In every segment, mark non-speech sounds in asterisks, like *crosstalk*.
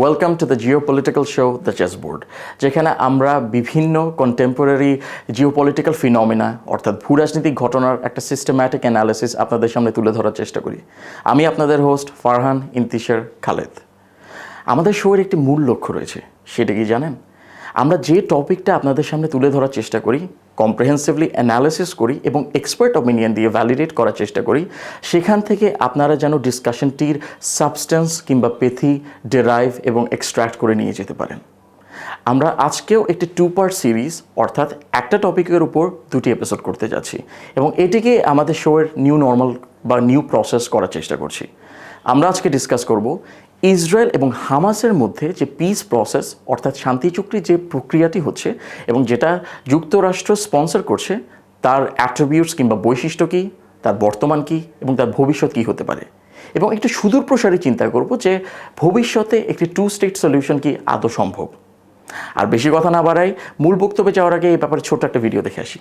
Welcome to the geo political show the chess board যেখানে আমরা বিভিন্ন কন্টেম্পোরারি জিও পলিটিক্যাল ফিনমিনা অর্থাৎ ভূরাজনৈতিক ঘটনার একটা সিস্টেম্যাটিক অ্যানালিসিস আপনাদের সামনে তুলে ধরার চেষ্টা করি। আমি আপনাদের হোস্ট ফারহান ইন্তিশার খালেদ। আমাদের শোয়ের একটি মূল লক্ষ্য রয়েছে, সেটা কি জানেন? আমরা যে টপিকটা আপনাদের সামনে তুলে ধরার চেষ্টা করি কম্প্রিহেন্সিভলি অ্যানালিসিস করি এবং এক্সপার্ট অপিনিয়ন দিয়ে ভ্যালিডেট করার চেষ্টা করি, সেখান থেকে আপনারা যেন ডিসকাশনটির সাবস্টেন্স কিংবা পেথি ডেরাইভ এবং এক্সট্র্যাক্ট করে নিয়ে যেতে পারেন। আমরা আজকেও একটি টু পার্ট সিরিজ অর্থাৎ একটা টপিকের উপর দুটি এপিসোড করতে যাচ্ছি এবং এটিকে আমাদের শোয়ের নিউ নর্মাল বা নিউ প্রসেস করার চেষ্টা করছি। আমরা আজকে ডিসকাস করব ইসরায়েল এবং হামাসের মধ্যে যে পিস প্রসেস অর্থাৎ শান্তি চুক্তির যে প্রক্রিয়াটি হচ্ছে এবং যেটা যুক্তরাষ্ট্র স্পন্সর করছে, তার অ্যাট্রিবিউটস কিংবা বৈশিষ্ট্য কী, তার বর্তমান কী এবং তার ভবিষ্যৎ কী হতে পারে? এবং একটু সুদূর প্রসারী চিন্তা করব যে ভবিষ্যতে একটি টু স্টেট সলিউশন কি আদৌ সম্ভব? আর বেশি কথা না বাড়াই, মূল বক্তব্যে যাওয়ার আগে এই ব্যাপারে ছোট্ট একটা ভিডিও দেখে আসি।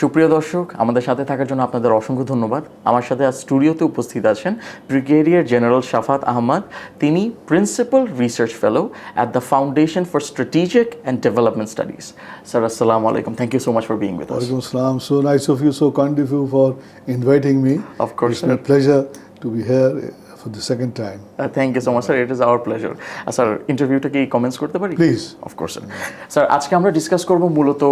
সুপ্রিয় দর্শক আমাদের সাথে থাকার জন্য আপনাদের অসংখ্য ধন্যবাদ। আমার সাথে আজ স্টুডিওতে উপস্থিত আছেন ব্রিগেডিয়ার জেনারেল শাফাত আহমদ। তিনি principal research fellow at the foundation for strategic and development studies sir আসসালামু আলাইকুম। Thank you so much for being with us nice of you, so kind of you for inviting me. Of course, It's my sir. pleasure to be here uh, for the second time. Uh, thank thank you so much sir it is our pleasure sir ইন্টারভিউটা কি comments করতে পারি? Please. Of course sir sir আজকে আমরা discuss করব মূলত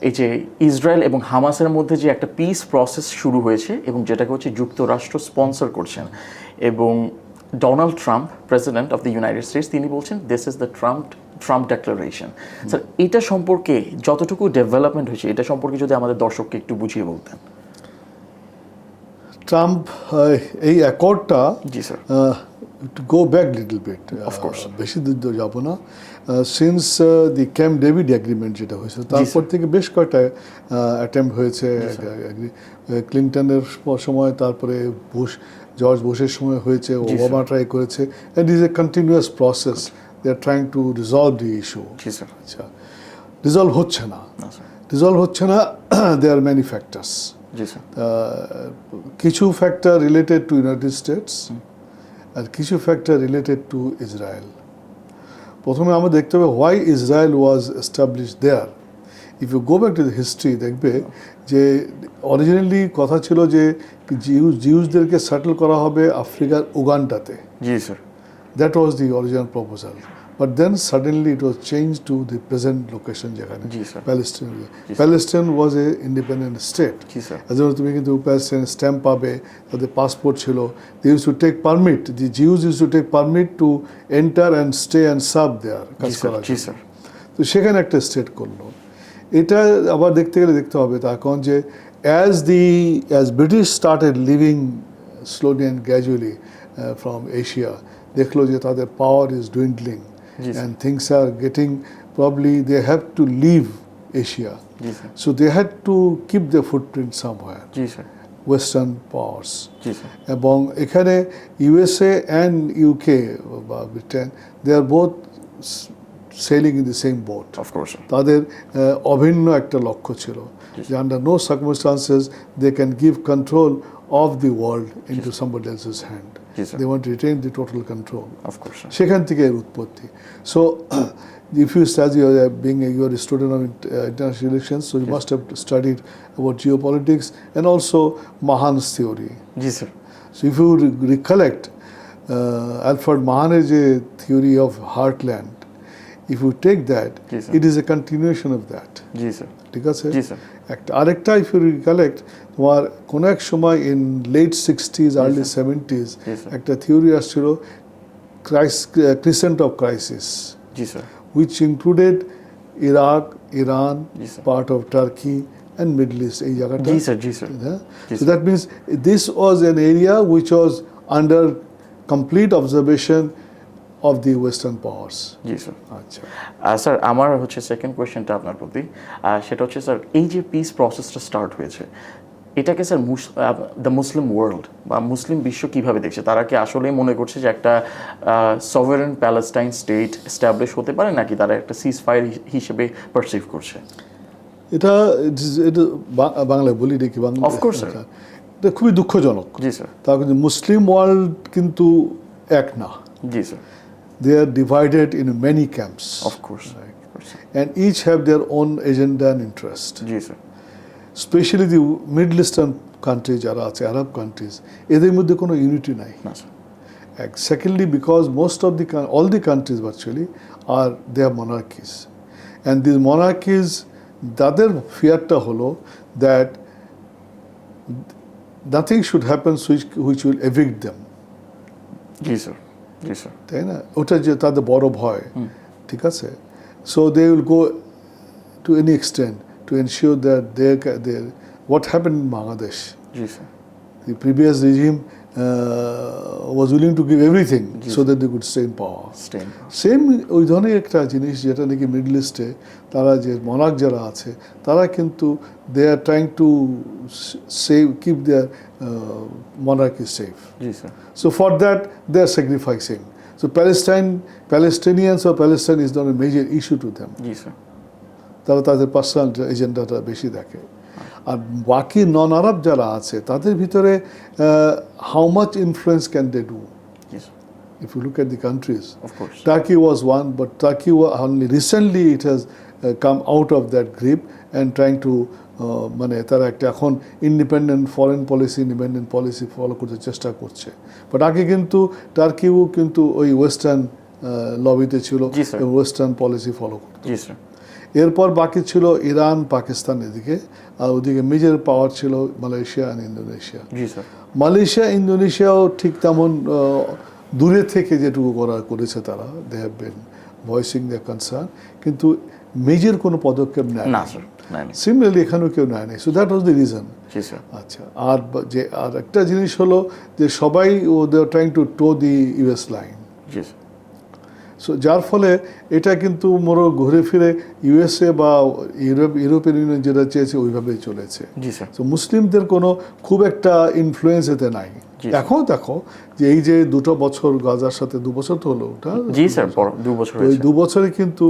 এই যে ইসরায়েল এবং হামাসের মধ্যে যে একটা পিস প্রসেস শুরু হয়েছে এবং যেটাকে হচ্ছে যুক্তরাষ্ট্র স্পন্সর করছেন। এবং Donald Trump president of the United States তিনি বলছেন this is the Trump Trump declaration sir এটা সম্পর্কে যতটুকু ডেভেলপমেন্ট হয়েছে এটা সম্পর্কে যদি আমাদের দর্শককে একটু বুঝিয়ে বলতেন। ট্রাম্প uh, এই অ্যাকর্ডটা জি sir to go back little bit Of course. বেশি দূর যাব না। Since the camp David agreement যেটা হয়েছে তারপর থেকে বেশ কয়েকটা অ্যাটেম্প হয়েছে। ক্লিন্টনের সময় তারপরে বুশ জর্জ বুশের সময় হয়েছে ওবামা ট্রাই করেছে। And is a continuous process they are trying to resolve the issue আচ্ছা। রিজলভ হচ্ছে না। রিজলভ হচ্ছে না। দে আর ম্যানি ফ্যাক্টার্স জি স্যার কিছু factor related to United States আর কিছু ফ্যাক্টর রিলেটেড টু ইসরায়েল প্রথমে আমরা দেখতে হবে why Israel was establish there if you go back to the history দেখবে যে অরিজিনালি কথা ছিল যে জিউস জিউসদেরকে সেটেল করা হবে আফ্রিকার উগান্ডাতে। জি sir that was the original proposal but then suddenly it was change to the present location যেখানে জি, sir. Palestine Palestine was a independent state G sir এজন্য তুমি কিন্তু প্যালেস্টাইন স্ট্যাম্প পাবে তাদের পাসপোর্ট ছিল they use to take permit the Jews use to take permit to enter and stay and serve their কাজ জি স্যার করার জি জন্য। স্যার তো সেখানে একটা স্টেট করল। এটা আবার দেখতে গেলে দেখতে হবে তার কারণ যে as the as British started leaving slowly and gradually from Asia দেখল যে তাদের পাওয়ার ইজ ডুইন্ডলিং জি, sir. And things are getting probably they have to leave Asia G sir so they had to keep the footprint somewhere G sir western powers জি sir এবং এখানে USA and UK বা Britain they are both sailing in the same boat of course তাদের আহ, অভিন্ন একটা লক্ষ্য ছিল যে under no circumstances they can give control of the world into somebody else's hand Yes, sir. They want written the total control of course সেখান থেকে এর উৎপত্তি so *clears throat* if you study uh, being a, you're a student of int- uh, international relations so you must have studied about geopolitics and also Mahan's theory G sir so if you re- recollect uh, Alfred Mahan's a theory of heartland if you take that Yes, sir. it is a continuation of that G sir ঠিক আছে জি sir একটা আরেকটা if you recollect তোমার কোনো এক সময় in late sixties early seventies Yes, sir. একটা theory আসছিল ক্রাইস crescent of crisis G sir which included Iraq, Iran, Yes, sir. part of Turkey, and Middle East. এই জায়গাটা জি sir G sir Yeah? Yes, So that means this was an area which was under complete observation of the Western powers. জি sir আচ্ছা sir আমার হচ্ছে second কোয়েশ্চেনটা আপনার প্রতি আহ, সেটা হচ্ছে স্যার এই যে পিস প্রসেসটা স্টার্ট হয়েছে এটাকে স্যার দ্য মুসলিম ওয়ার্ল্ড বা মুসলিম বিশ্ব কীভাবে দেখছে? তারা কি আসলেই মনে করছে যে একটা সভারেন প্যালেস্টাইন স্টেট এস্টাবলিশ হতে পারে নাকি তারা একটা সিজ ফায়ার হিসেবে পারসিভ করছে? এটা এটা বাংলায় বলি নাকি বাংলা course, sir. এটা খুবই দুঃখজনক। জি স্যার তার কিন্তু মুসলিম ওয়ার্ল্ড কিন্তু এক না। জি sir they are divided in many camps of course and each have their own agenda and interest G sir specially the middle eastern country যারা আছে আরব কান্ট্রিজ এদের মধ্যে কোনো ইউনিটি নাই And secondly, because most of the coun- all the countries virtually are they are monarchies, and these তাদের ফিয়ারটা হলো that nothing should happen which which will evict them. জি স্যার জি স্যার তাই না ওটা যে তাদের বড় ভয় ঠিক আছে so they will go to any extent To ensure that they they what happen in Bangladesh G sir the previous regime uh, was willing to give everything so that they could stay in power. Stain same ওই ধরনের একটা জিনিস যেটা নাকি middle ইস্টে তারা যে মনাক যারা আছে তারা কিন্তু they are trying to save keep their monarchy safe G sir So for that, they are sacrificing. So Palestine, Palestinians or Palestine is not a major issue to them. জি স্যার তারা তাদের পার্সোনাল এজেন্ডাটা বেশি দেখে। আর বাকি নন আরব যারা আছে তাদের ভিতরে how much influence can they do G sir if you look at the countries. Of course Turkey was one, but Turkey wa- only recently it has uh, come out of that grip and trying to uh, মানে তারা একটা এখন independent foreign policy independent policy follow করতে চেষ্টা করছে। But আগে কিন্তু টার্কিও কিন্তু ওই ওয়েস্টার্ন লবিতে ছিল ওয়েস্টার্ন পলিসি ফলো করতো। জি স্যার এরপর বাকি ছিল ইরান পাকিস্তান এদিকে আর ওদিকে মেজর পাওয়ার ছিল মালয়েশিয়া আর ইন্দোনেশিয়া। মালয়েশিয়া ইন্দোনেশিয়াও ঠিক তেমন দূরে থেকে যেটুকু করা করেছে তারা they have been voicing the concern কিন্তু মেজর কোনো পদক্ষেপ নেয় না সিমিলারলি এখানেও কেউ নেয়নি। So that was the reason আচ্ছা আর যে আর একটা জিনিস হলো যে সবাই ও they trying to toe the US line so যার ফলে এটা কিন্তু মোরো ঘুরে ফিরে ইউএসএ বা ইউরোপ ইউরোপিয়ান ইউনিয়ন যেটা চেয়েছে ওইভাবেই চলেছে। জি স্যার। তো মুসলিমদের কোনো খুব একটা ইনফ্লুয়েন্স এতে নাই। এখন দেখো যে এই যে দুটো বছর গাজার সাথে দু বছর তো হলো ওটা? জি স্যার দু বছর ওই দু বছরে কিন্তু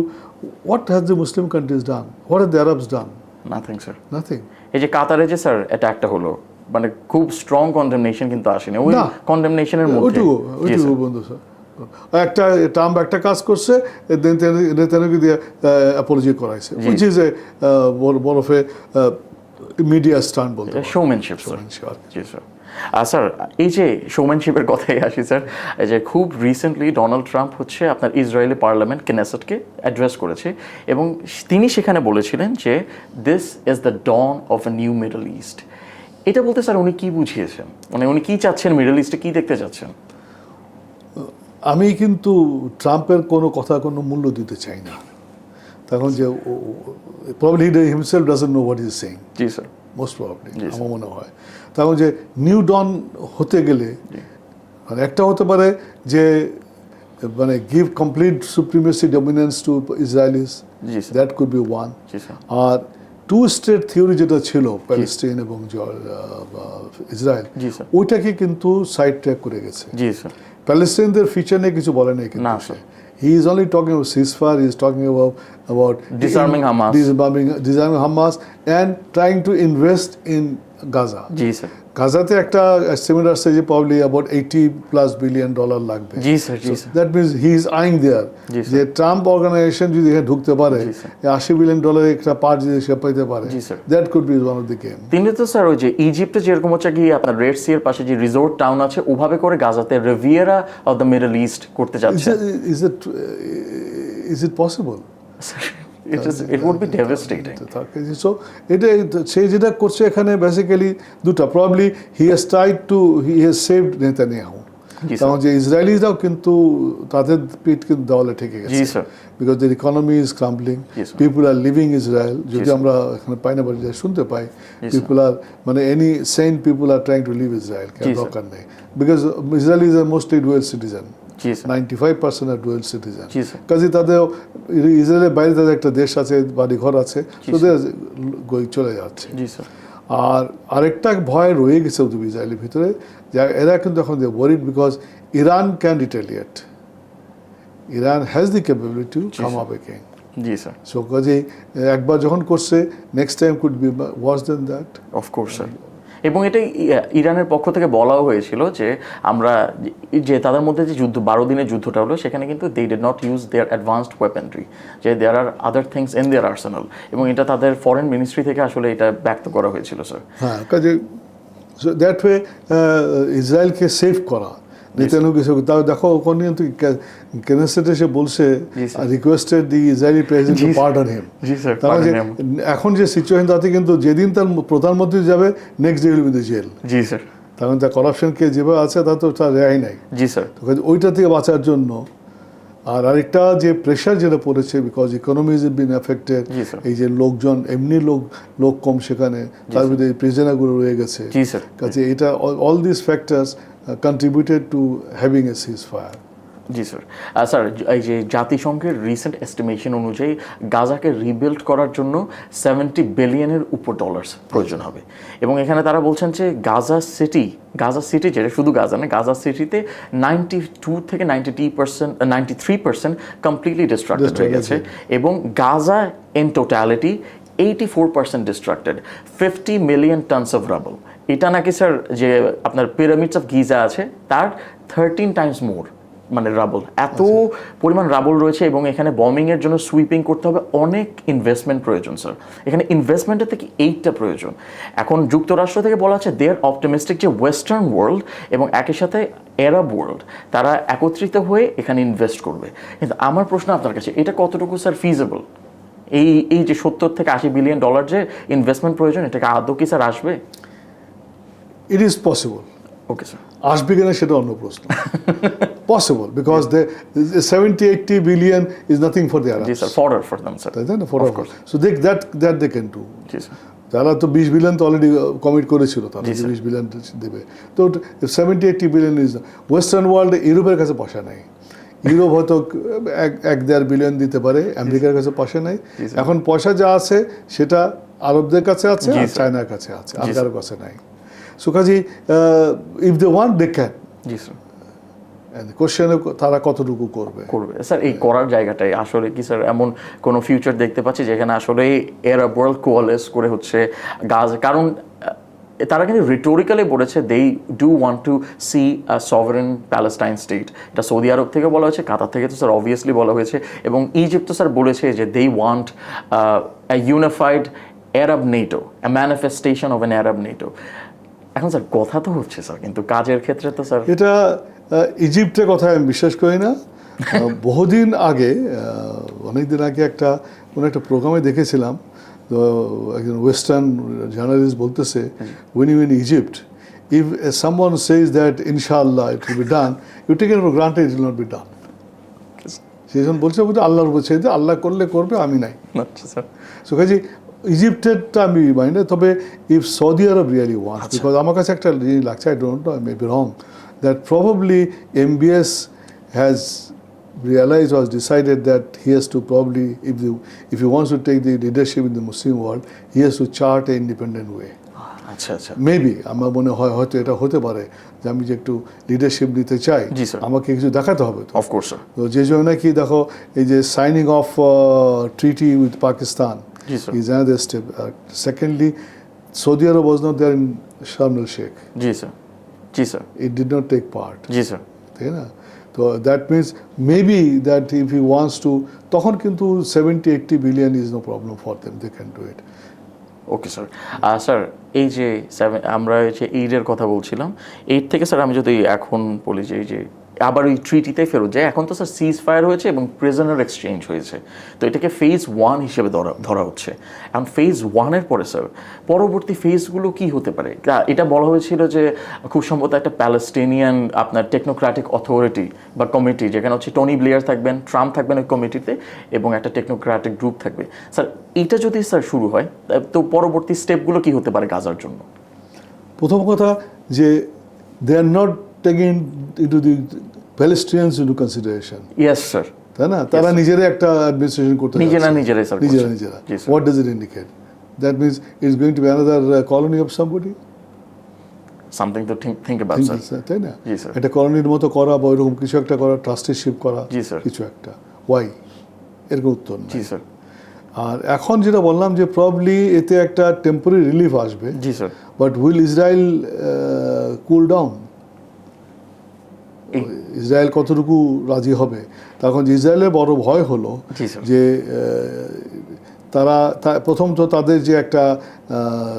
what has the Muslim countries done what are the Arabs done nothing sir nothing এই যে কাতারে যে স্যার একটা হলো। মানে খুব স্ট্রং কন্ডেমনেশন কিন্তু আসেনি। ওই। কন্ডেমনেশনের মধ্যে। ওইটুকু ওইটুকু বন্ধু স্যার। একটা ট্রাম্প একটা কাজ করছে নেতানিয়াহু দিয়ে অ্যাপোলজি করাইছে। Which is a a media stunt বলতে। শোম্যানশিপ স্যার জি স্যার স্যার এই যে শোম্যানশিপের কথাই আসি স্যার এই যে খুব রিসেন্টলি ডোনাল্ড ট্রাম্প হচ্ছে আপনার ইসরায়েলি পার্লামেন্ট কেনেসেটকে অ্যাড্রেস করেছে এবং তিনি সেখানে বলেছিলেন যে this is the dawn of a new Middle East এটা বলতে স্যার উনি কি বুঝিয়েছেন? মানে উনি কি চাচ্ছেন মিডল ইস্টে কি দেখতে চাচ্ছেন? আমি কিন্তু ট্রাম্পের কোনো কথা কোনো মূল্য দিতে চাই না। তখন যে probably himself doesn't know what is saying G sir most probably আমার মনে হয়। তখন যে নিউ ডন হতে গেলে মানে একটা হতে পারে যে মানে give complete supremacy dominance to Israelis G that could be one or two state theory যেটা ছিল প্যালেস্টাইন এবং ইসরায়েল ওইটাকে কিন্তু সাইড ট্র্যাক করে গেছে। জি স্যার প্যালেস্টাইনদের ফিচার নিয়ে কিছু বলে নাই কিন্তু he is only talking about ceasefire is talking about about Disarming Hamas disarming disarming Hamas and trying to invest in Gaza. জি স্যার গাজাতে একটা আসছে যে probably about eighty plus billion dollar লাগবে জি sir G sir that means he is eyeing there. যে Trump organisation যদি এখানে ঢুকতে পারে. আশি বিলিয়ন ডলারের একটা পার্ট যদি সে পাইতে পারে. That could be one of the game তিনি তো স্যার ওই যে ইজিপ্টে যেরকম হচ্ছে কি আপনার রেড সি এর পাশে যে রিসোর্ট টাউন আছে ওভাবে করে গাজাতে Riviera of the Middle East করতে যাচ্ছে is it is it possible it is it would be devastating so এটা সে যেটা করছে এখানে বেসিক্যালি দুটা। Probably he has tried to he has saved Netanyahu. কারণ যে ইসরায়েলিরাও কিন্তু তাদের পিঠ কিন্তু দেওয়ালে ঠেকে গেছে। Because their economy is crumbling people are leaving Israel যদি আমরা এখানে পাই না বাড়ি শুনতে পাই. পিপুল আর মানে innocent people are trying to leave Israel দরকার নেই। Because Israel is are mostly dual citizen ninety five percent are dual citizen G sir কাজে তাদের ইসরায়েলের বাইরে তাদের একটা দেশ আছে বাড়ি ঘর আছে জি, তোদের চলে যাচ্ছে। জি স্যার আর আরেকটা ভয় রয়ে গেছে ইসরায়েলের ভিতরে যে এরা কিন্তু এখন they worried because Iran can retaliate Iran has the capability to come. Up again G sir so কাজেই একবার যখন করছে next time could be worse than that of course sir এবং এটা ইরানের পক্ষ থেকে বলাও হয়েছিল যে আমরা যে তাদের মধ্যে যে যুদ্ধ, বারো দিনের যুদ্ধটা হলো, সেখানে কিন্তু they did not use their advanced weaponry যে there are other things in their arsenal এবং এটা তাদের ফরেন মিনিস্ট্রি থেকে আসলে এটা ব্যক্ত করা হয়েছিল স্যার হ্যাঁ কাজে দ্যাট ওয়ে ইসরায়েলকে সেভ করা নেতানু কিছু। তাও দেখো ওখানে কিন্তু কেনেস্টেট এসে বলছে? Requested the Israeli president to pardon him তারা যে এখন যে সিচুয়েশন তাতে কিন্তু যেদিন তার প্রধানমন্ত্রী যাবে next day will be the jail G sir তার করাপশনকে যেভাবে আছে তা তো তার রেয়াই নাই। জি স্যার তো ওইটা থেকে বাঁচার জন্য আর আরেকটা যে প্রেশার যেটা পড়েছে because economy is been affected এই যে লোকজন এমনি লোক লোক কম সেখানে তার ভিতরে প্রিজনারগুলো রয়ে গেছে। জি স্যার কাজে এটা all this factors contributed to having a ceasefire জি স্যার। স্যার এই যে জাতিসংঘের রিসেন্ট এস্টিমেশন অনুযায়ী গাজাকে রিবিল্ড করার জন্য সেভেন্টি বিলিয়নের উপর ডলার্স প্রয়োজন হবে। এবং এখানে তারা বলছেন যে গাজা সিটি গাজা সিটি যেটা শুধু গাজা না গাজা সিটিতে নাইনটি টু থেকে ninety percent ninety three percent completely destructed হয়ে গেছে। এবং Gaza in totality eighty four percent destructed fifty million tons of rubble এটা নাকি স্যার যে আপনার পিরামিডস অফ গিজা আছে তার থার্টিন টাইমস মোর মানে রাবল এত পরিমাণ রাবল রয়েছে এবং এখানে বমিং এর জন্য সুইপিং করতে হবে অনেক ইনভেস্টমেন্ট প্রয়োজন স্যার এখানে ইনভেস্টমেন্টের থেকে এইটটা প্রয়োজন। এখন যুক্তরাষ্ট্র থেকে বলা আছে দেয়ার অপটিমিস্টিক যে ওয়েস্টার্ন ওয়ার্ল্ড এবং একই সাথে এরাব ওয়ার্ল্ড তারা একত্রিত হয়ে এখানে ইনভেস্ট করবে। কিন্তু আমার প্রশ্ন আপনার কাছে এটা কতটুকু স্যার ফিজিবল এই এই যে সত্তর থেকে আশি বিলিয়ন ডলার যে ইনভেস্টমেন্ট প্রয়োজন এটাকে আদৌ কি স্যার আসবে? It is possible okay sir আসবে কিনা সেটা অন্য প্রশ্ন। Possible because they seventy eighty billion is nothing for the G sir for for them sir তাই না? ফর সো দেখ that that they can do G sir তারা তো বিশ বিলিয়ন তো অলরেডি কমিট করেছিল তারা। বিশ বিলিয়ন দেবে। তো seventy eighty billion is western ওয়ার্ল্ডে ইউরোপের কাছে পয়সা নেই। ইউরোপ হয়তো এক এক দেড় বিলিয়ন দিতে পারে আমেরিকার কাছে পয়সা নেই। এখন পয়সা যা আছে সেটা আরবদের কাছে আছে আর চায়নার কাছে আছে আর কারোর কাছে নাই। So Kazi if they want they can G sir কোশ্চেনে তারা কতটুকু করবে? করবে। স্যার এই করার জায়গাটাই আসলে কি স্যার এমন কোনো ফিউচার দেখতে পাচ্ছি যেখানে আসলে এরা ওয়ার্ল্ড কোয়ালেস করে হচ্ছে গাজ কারণ তারা কিন্তু রিটোরিক্যালি বলেছে they do want to see a sovereign Palestine state এটা সৌদি আরব থেকে বলা হয়েছে কাতার থেকে তো স্যার অবভিয়াসলি বলা হয়েছে। এবং ইজিপ্ট তো স্যার বলেছে যে they want unified Arab NATO a manifestation of an Arab NATO এখন স্যার কথা তো হচ্ছে স্যার কিন্তু কাজের ক্ষেত্রে তো স্যার এটা ইজিপ্টের কথা আমি বিশ্বাস করি না। *laughs* বহুদিন আগে অনেক দিন আগে একটা কোনো একটা প্রোগ্রামে দেখেছিলাম তো একজন ওয়েস্টার্ন জার্নালিস্ট বলতেছে when you in Egypt if someone says that ইনশাআল্লাহ it will be done you take for granted it will not be done সেই জন্য বলছে বুঝতে আল্লাহর উপর ছেড়ে আল্লাহ করলে করবে আমি নাই। আচ্ছা স্যার। সো কাজে ইজিপ্টেরটা আমি মানি না তবে if Saudi Arab really want because আমার কাছে একটা জিনিস লাগছে I don't know I may be wrong that probably MBS has realized or decided that he has to probably, if, you, if he wants to take the leadership in the Muslim world, he has to chart an independent way. আচ্ছা আচ্ছা maybe আমার মনে হয় হয়তো এটা হতে পারে যে আমি যে একটু লিডারশিপ নিতে চাই। আমাকে কিছু দেখাতে হবে তো অফকোর্স তো যে জন্য নাকি দেখো এই যে signing of treaty with Pakistan sir. Another step secondly Saudi Arab was not there in Sharm el Sheikh G sir G sir it did not take part G sir তাই না তো that means maybe that if he wants to তখন কিন্তু seventy eighty billion is no problem for them they can do it okay sir sir এই যে আমরা যে এইডের কথা বলছিলাম এইট থেকে স্যার আমি যদি এখন বলি যে এই যে আবার ওই ট্রিটিতে ফেরত যায়। এখন তো স্যার সিজ ফায়ার হয়েছে এবং প্রিজনার এক্সচেঞ্জ হয়েছে। তো এটাকে ফেজ ওয়ান হিসেবে ধরা ধরা হচ্ছে। এখন ফেজ ওয়ানের পরে স্যার পরবর্তী ফেজগুলো কি হতে পারে? এটা বলা হয়েছিল যে, খুব সম্ভবত একটা প্যালেস্টিনিয়ান আপনার টেকনোক্রাটিক অথরিটি বা কমিটি যেখানে হচ্ছে টনি ব্লেয়ার থাকবেন ট্রাম্প থাকবেন ওই কমিটিতে এবং একটা টেকনোক্রাটিক গ্রুপ থাকবে। স্যার এটা যদি স্যার শুরু হয়, তো পরবর্তী স্টেপগুলো কি হতে পারে গাজার জন্য? প্রথম কথা যে they are not the Palestinians into consideration yes sir তাই না? তারা নিজেরা একটা অ্যাডমিনিস্ট্রেশন করতে নিজেরা। নিজেরাই, sir, নিজেরা। নিজেরা। Sir. What does it indicate that means it's going to be another colony of somebody something to think about sir তাই না? জি, sir. একটা কলোনির মতো করা বা ওইরকম কিছু একটা করা ট্রাস্টিশিপ করা জি, sir. কিছু একটা। ওয়াই এরকম উত্তর জি স্যার আর এখন যেটা বললাম যে প্রবলি এতে একটা টেম্পোরারি রিলিফ আসবে। জি sir but will Israel cool down Israel কতটুকু রাজি হবে? তখন ইসরায়েলের বড় ভয় হলো যে তারা প্রথম তো তাদের যে একটা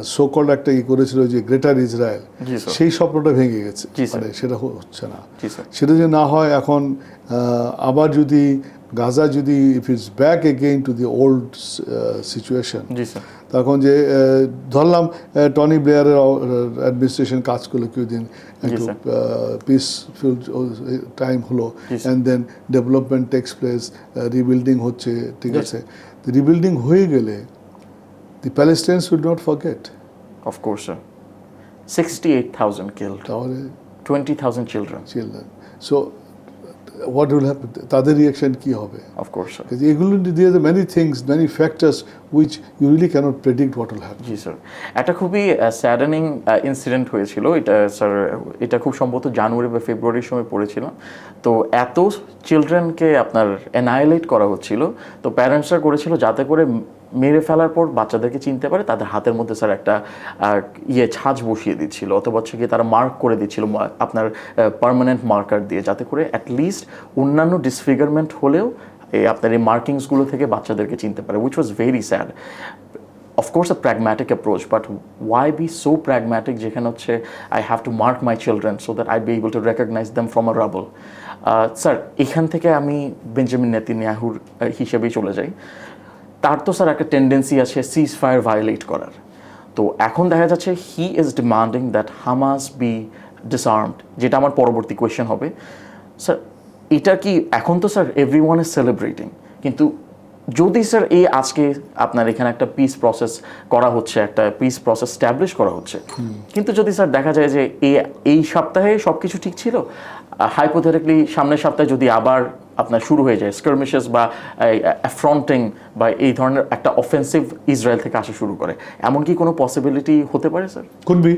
সোকল একটা ই করেছিল যে গ্রেটার ইসরায়েল সেই স্বপ্নটা ভেঙে গেছে। মানে সেটা হচ্ছে না। সেটা যে না হয় এখন আবার যদি গাজা যদি if it's back again to the old situation তখন যে ধরলাম টনি ব্লেয়ারের অ্যাডমিনিস্ট্রেশন কাজ করল কিছুদিন একটু sir. পিসফুল টাইম হলো. And then development takes place rebuilding হচ্ছে ঠিক আছে? রিবিল্ডিং হয়ে গেলে the Palestinians will not forget of course sir sixty eight thousand killed তাহলে twenty thousand children children so what will happen তাদের রিয়াকশন কি হবে? কোর্স স্যার Because এগুলো দিয়ে many things many factors which you really can't predict what will happen জি sir একটা খুবই saddening incident হয়েছিল। এটা স্যার এটা খুব সম্ভবত জানুয়ারি বা ফেব্রুয়ারির সময় পড়েছিল। তো এত চিলড্রেনকে আপনার অ্যানাইলেট করা হচ্ছিল। তো প্যারেন্টসরা করেছিল যাতে করে মেরে ফেলার পর বাচ্চাদেরকে চিনতে পারে তাদের হাতের মধ্যে স্যার একটা ইয়ে ছাঁচ বসিয়ে দিচ্ছিল অথবা হচ্ছে গিয়ে তারা মার্ক করে দিচ্ছিল আপনার পার্মানেন্ট মার্কার দিয়ে যাতে করে অ্যাটলিস্ট অন্যান্য ডিসফিগারমেন্ট হলেও এই আপনার এই মার্কিংসগুলো থেকে বাচ্চাদেরকে চিনতে পারে which was very sad course a pragmatic approach but why be so pragmatic যেখানে হচ্ছে I have to mark my children so that I be able to recognize them from a rubble? Sir এখান থেকে আমি Benjamin আহ, হিসেবেই চলে যাই। তার তো স্যার একটা টেন্ডেন্সি আছে সিজ ফায়ার ভায়োলেট করার। তো এখন দেখা যাচ্ছে he is demanding that Hamas be disarmed যেটা আমার পরবর্তী কোয়েশ্চেন হবে। স্যার এটা কি এখন তো sir everyone is celebrating কিন্তু যদি স্যার এই আজকে আপনার এখানে একটা পিস প্রসেস করা হচ্ছে, একটা পিস প্রসেস স্ট্যাবলিশ করা হচ্ছে, কিন্তু যদি স্যার দেখা যায় যে এই সপ্তাহে সব কিছু ঠিক ছিল হাইপোথেটিকলি সামনের সপ্তাহে যদি আবার আপনার শুরু হয়ে যায় স্কার্মিশেস বা অ্যাফ্রন্টিং বা এই ধরনের একটা অফেন্সিভ ইসরায়েল থেকে আসা শুরু করে। এমন কি কোনো পসিবিলিটি হতে পারে স্যার কুড বি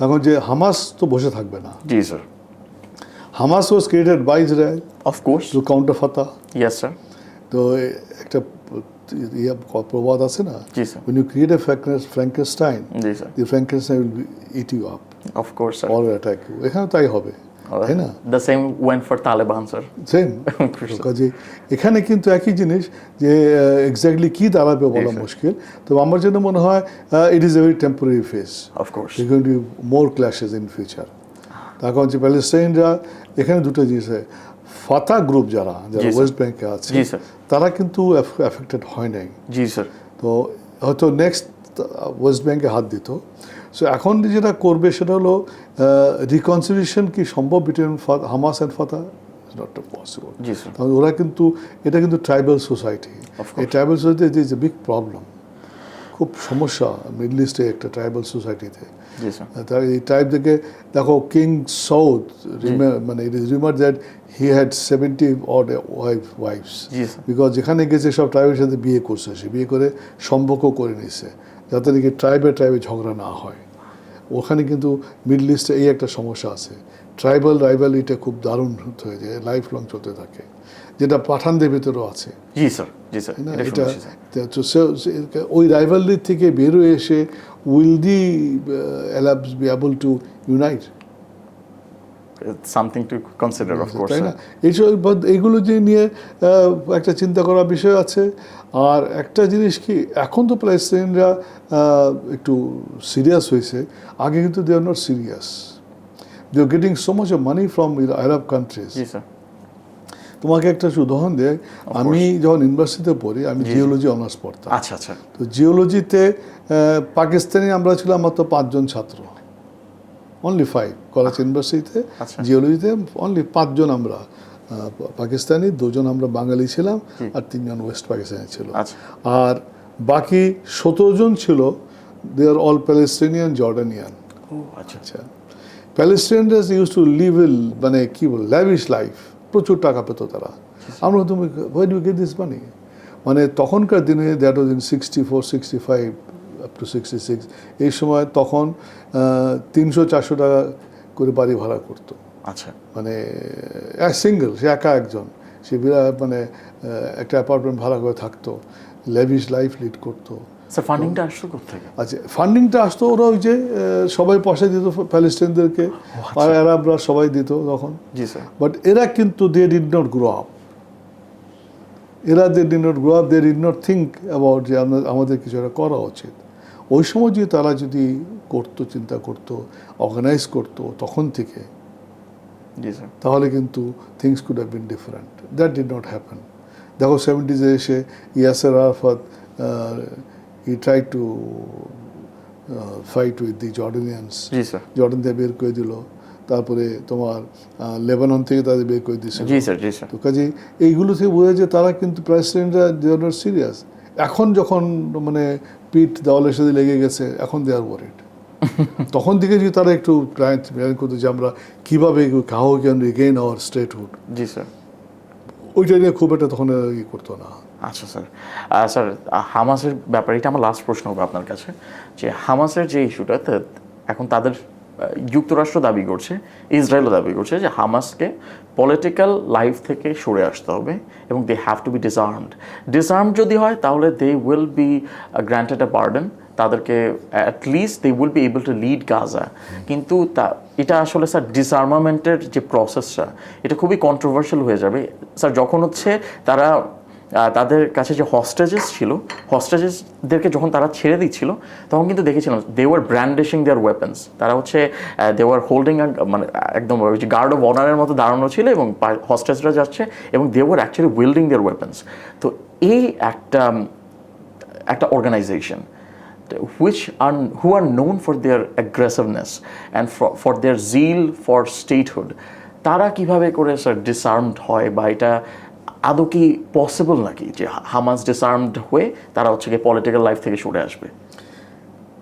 তখন যে হামাস তো বসে থাকবে না। জি sir Hamas was created by Israel of course to counter Fatah yes sir তো একটা ইয়ে প্রবাদ আছে না? জি sir when you create a Frankenstein G sir the Frankenstein will be, eat you up of course sir or attack you. এখানে তাই হবে। তাই না? The same went for Taliban sir same কাজে এখানে কিন্তু একই জিনিস যে এক্স্যাক্টলি কি দাঁড়াবে বলা মুশকিল। তো আমার জন্য মনে হয় it is a very temporary phase of course going to be more clashes in future. তখন যে প্যালেস্টাইনরা এখানে দুটো জিনিস হয়। ফাতা গ্রুপ যারা যারা ওয়েস্ট ব্যাংকে আছে তারা কিন্তু এফেক্টেড হয় নাই। জি স্যার তো হয়তো নেক্সট ওয়েস্ট ব্যাংকে হাত দিত। সো এখন যেটা করবে সেটা হলো রিকনসিলিয়েশন কি সম্ভব between Hamas and Fatah not possible তাহলে ওরা কিন্তু এটা কিন্তু ট্রাইবাল সোসাইটি এই tribal society is a big problem খুব সমস্যা মিডল ইস্টে একটা ট্রাইবাল সোসাইটিতে তার এই টাইপ থেকে দেখো কিং সাউথ মানে it is rumour that he had seventy odd wife wives because যেখানে গেছে সব ট্রাইবের সাথে বিয়ে করছে সে। বিয়ে করে সম্পর্ক করে নিচ্ছে যাতে নাকি ট্রাইবে ট্রাইবে ঝগড়া না হয়। ওখানে কিন্তু মিডল ইস্টে এই একটা সমস্যা আছে। ট্রাইবাল রাইভালিটা খুব দারুণ হয়ে যায় লাইফ লং চলতে থাকে। যেটা পাঠানদের ভেতরেও আছে। জি স্যার জি স্যার এটা ওই রাইভালির থেকে বেরোয় এসে will the Arabs be able to unite something to consider of course এইসব এইগুলো যে নিয়ে একটা চিন্তা করার বিষয় আছে। আর একটা জিনিস কি এখন তো প্যালেস্টাইনরা একটু সিরিয়াস হয়েছে। আগে কিন্তু they are not serious they are getting so much of money from Arab countries তোমাকে একটা উদাহরণ দেয় আমি যখন ইউনিভার্সিটিতে পড়ি আমি জিওলজি অনার্স পড়তাম। আচ্ছা আচ্ছা। তো জিওলজিতে পাকিস্তানি আমরা ছিলাম মাত্র পাঁচজন ছাত্র। অনলি ফাইভ কলেজ ইউনিভার্সিটিতে। জিওলজিতে অনলি পাঁচজন আমরা পাকিস্তানি দুজন আমরা বাঙালি ছিলাম আর তিনজন ওয়েস্ট পাকিস্তানি ছিল। আচ্ছা। আর বাকি সতেরো জন ছিল they are all Palestinian Jordanian আচ্ছা। আচ্ছা। ইউজ টু লিভ ইল মানে কি বল ল্যাভিশ লাইফ প্রচুর টাকা পেত তারা। আমরা তুমি why do get this money মানে তখনকার দিনে that was in sixty four sixty five up to sixty six এই সময় তখন তিনশো চারশো টাকা করে বাড়ি ভাড়া করতো। আচ্ছা। মানে সিঙ্গেল সে একা একজন। সে বিরাট মানে একটা অ্যাপার্টমেন্ট ভাড়া করে থাকতো। ল্যাভিশ লাইফ লিড করতো। স্যার ফান্ডিংটা আসতো কোথেকে আচ্ছা ফান্ডিংটা আসতো ওরা ওই যে সবাই পয়সা দিত প্যালেস্টাইনদেরকে আর আরবরা সবাই দিত তখন। জি স্যার বাট এরা কিন্তু they did not grow up এরা they did not grow up they did not think about যে আমাদের কিছু একটা করা উচিত। ওই সময় যদি তারা যদি করতো চিন্তা করতো অর্গানাইজ করতো তখন থেকে তাহলে কিন্তু things could have been different that did not happen দেখো সেভেন্টিজে এসে Yasser Arafat E try to fight with the Jordanians Jordan থেকে বের করে দিল। তারপরে তোমার লেবানন থেকে তাদের বের করে স্যার তো কাজে এইগুলো থেকে বোঝা যায় তারা কিন্তু প্রেসিডেন্টরা দে আর নট সিরিয়াস এখন যখন মানে পিঠ দেওয়ালের সাথে লেগে গেছে এখন দে আর ওয়ারিড তখন থেকে যদি তারা একটু করতো যে আমরা কীভাবে কাহো ক্যান রিগেইন আওয়ার স্টেটহুড জি স্যার ওইটা নিয়ে খুব একটা তখন ইয়ে করতো না। আচ্ছা স্যার স্যার হামাসের ব্যাপারে এটা আমার লাস্ট প্রশ্ন হবে আপনার কাছে যে হামাসের যে ইস্যুটা এখন তাদের যুক্তরাষ্ট্র দাবি করছে, ইসরায়েলও দাবি করছে যে হামাসকে পলিটিক্যাল লাইফ থেকে সরে আসতে হবে এবং they have to be disarmed disarm যদি হয়, তাহলে they will be granted a pardon তাদেরকে at least they will be able to lead Gaza কিন্তু তা, এটা আসলে স্যার ডিসআর্মামেন্টের যে প্রসেসটা এটা খুবই কন্ট্রোভার্সিয়াল হয়ে যাবে। স্যার, যখন হচ্ছে তারা তাদের কাছে যে হস্টেজেস ছিল হস্টেজেসদেরকে যখন তারা ছেড়ে দিচ্ছিল তখন কিন্তু দেখেছিলাম দে ওয়ার ব্র্যান্ডিশিং দেয়ার ওয়েপেন্স তারা হচ্ছে দে ওয়ার হোল্ডিং মানে একদম গার্ড অফ অনারের মতো দাঁড়ানো ছিল এবং হস্টেজরা যাচ্ছে এবং they were actually wielding their weapons তো এই একটা একটা organization are who are known for their aggressiveness and for, for their zeal for statehood. তারা কীভাবে করে স্যার ডিসার্মড হয় বা এটা আদৌ কি পসিবল নাকি যে হামাস ডিসার্মড হয়ে তারা হচ্ছে কি পলিটিক্যাল লাইফ থেকে সরে আসবে?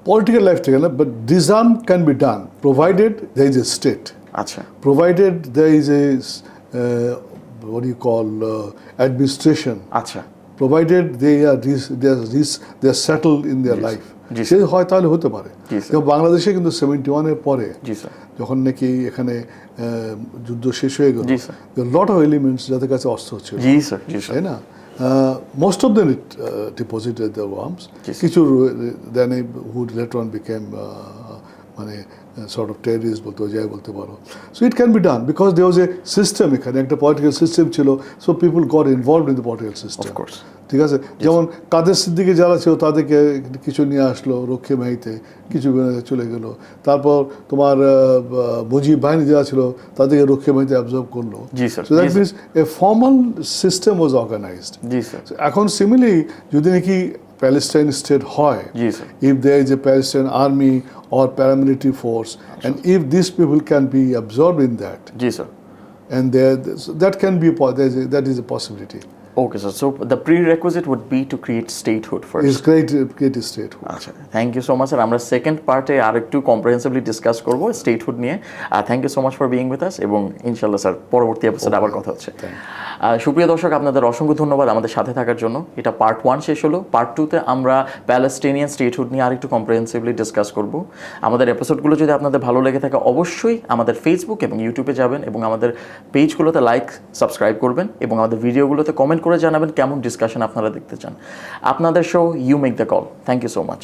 পলিটিক্যাল লাইফ থেকে না but disarm can be done provided they is a state আচ্ছা। Provided they is a very call administration আচ্ছা। Provided they are this they are this they in their life সে হয় তাহলে হতে পারে। বাংলাদেশে কিন্তু সেভেন্টি ওয়ানের পরে যখন নাকি এখানে যুদ্ধ শেষ হয়ে গেল। লট অফ এলিমেন্টস যাদের কাছে অস্ত্র ছিল। তাই না? Most of them deposited the arms কিছু then who later on became মানে সর্ট অফ টেরিস বলতে যাই বলতে পারো। So it can be done because they was a system এখানে একটা পলিটিক্যাল সিস্টেম ছিল so people got involve in the political system ঠিক আছে? যেমন কাদের সিদ্দিকে যারা ছিল তাদেরকে কিছু নিয়ে আসলো রক্ষে বাহিনীতে কিছু চলে গেল। তারপর তোমার মুজিব বাহিনী যারা ছিল তাদেরকে রক্ষে বাহিনীতে অ্যাবজর্ব করল। So that means a formal system was organised এখন সিমিলি যদি নাকি Palestine state হয় yes, if there is a Palestinian army or paramilitary force and if these people can be absorbed in that yes, sir. and there, that can be a, that is a possibility. Okay sir so the prerequisite would be to create statehood first It's great, great state. আচ্ছা thank you so much sir আমরা second পার্টে আর একটু comprehensively discuss করব statehood নিয়ে। আর thank you so much for being with us এবং ইনশাল্লাহ sir পরবর্তী এপিসোড আবার কথা হচ্ছে। সুপ্রিয় দর্শক আপনাদের অসংখ্য ধন্যবাদ আমাদের সাথে থাকার জন্য। এটা পার্ট ওয়ান শেষ হলো। পার্ট টুতে আমরা প্যালেস্টিনিয়ান স্টেটহুড নিয়ে আরেকটু কম্প্রিহেন্সিভলি ডিসকাস করব। আমাদের এপিসোডগুলো যদি আপনাদের ভালো লেগে থাকে অবশ্যই আমাদের ফেসবুক এবং ইউটিউবে যাবেন এবং আমাদের পেজগুলোতে লাইক সাবস্ক্রাইব করবেন এবং আমাদের ভিডিওগুলোতে করে জানাবেন কেমন ডিসকাশন আপনারা দেখতে চান। আপনাদের show you make the call thank you so much